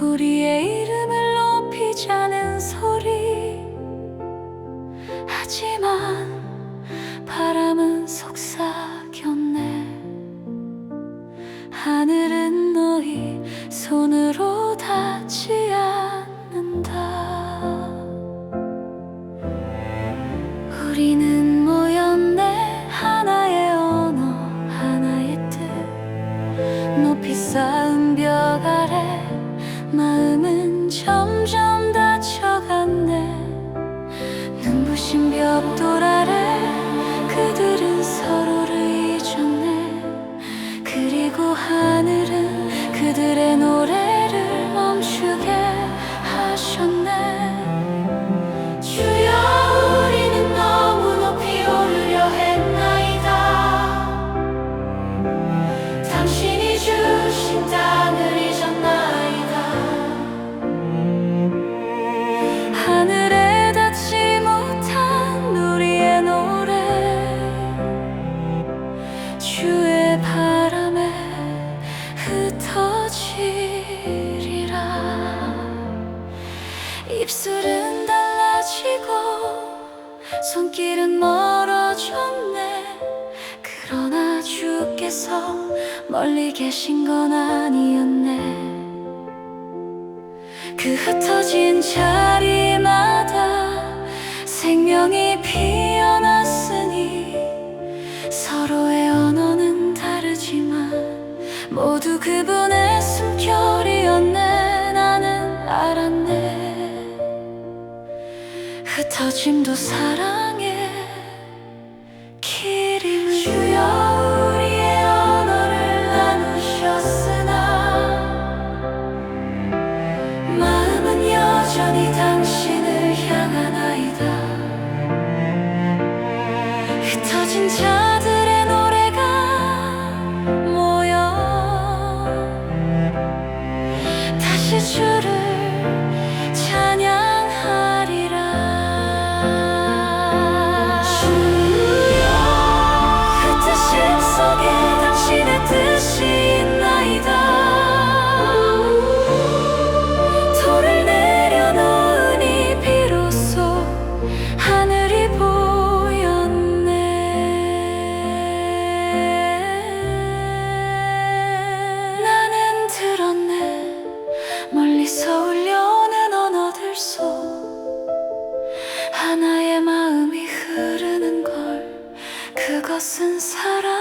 우리의 이름을 높이자는 소리. 하지만 바람은 속삭였네. 하늘은 너희 손으로 닿지 않는다. 우리는 모였네. 하나의 언어 하나의 뜻. 높이 쌓은 벽 아래 마음은 점점 닫혀갔네. 눈부신 벽돌 아래 그들은 서로를 잊었네. 그리고 하늘은 그들의 노래를 멈추게 하셨네. 주신 땅 주의 바람에 흩어지리라. 입술은 달라지고 손길은 멀어졌네. 그러나 주께서 멀리 계신 건 아니었네. 그 흩어진 자리마다 생명이 피어났 그분의 숨결이었네. 나는 알았네. 흩어짐도 사랑의 길임을. 주여 우리의 언어를 나누셨으나 마음은 여전히 당신을 향하나이다. 흩어진 자 다시 하나의 마음이 흐르는 걸 그것은 사랑